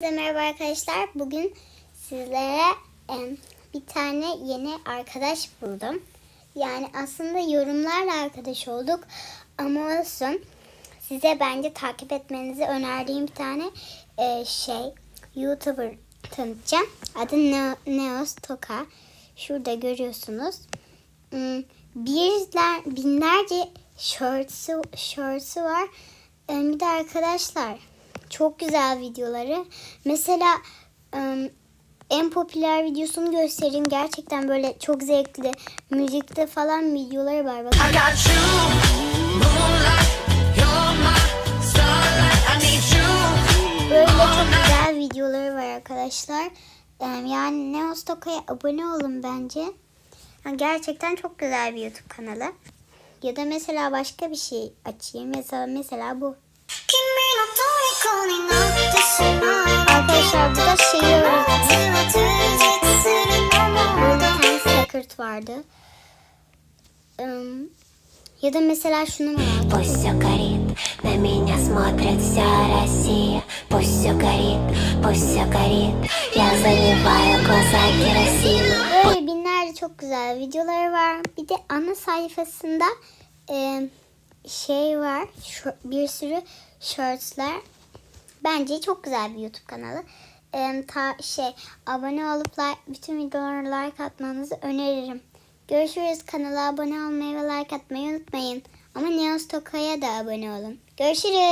Herkese merhaba arkadaşlar. Bugün sizlere bir tane yeni arkadaş buldum. Yani aslında yorumlarla arkadaş olduk. Ama olsun. Size bence takip etmenizi önerdiğim bir tane e, şey YouTuber tanıtacağım. Adı Ne- Neos Toka. Şurada görüyorsunuz. Hmm, Birler, binlerce shorts'u, shorts'u var. Bir de arkadaşlar çok güzel videoları. Mesela en popüler videosunu göstereyim. Gerçekten böyle çok zevkli. Müzikte falan videoları var. Bakın. Böyle çok güzel videoları var arkadaşlar. Yani Neos Toka'ya abone olun bence. Gerçekten çok güzel bir YouTube kanalı. Ya da mesela başka bir şey açayım. Mesela mesela bu tane secret vardı. Em, ya da mesela şunu merak Пусть все горит, на меня смотрит вся Россия. Пусть все горит, пусть все горит, я заливаю глаза керосином. Böyle binlerce çok güzel videoları var. Bir de ana sayfasında e, şey var. şu- bir sürü shortslar. Bence çok güzel bir YouTube kanalı. E, ta, şey abone olup like, bütün videolara like atmanızı öneririm. Görüşürüz. Kanala abone olmayı ve like atmayı unutmayın. Ama Neos Toka'ya da abone olun. Görüşürüz.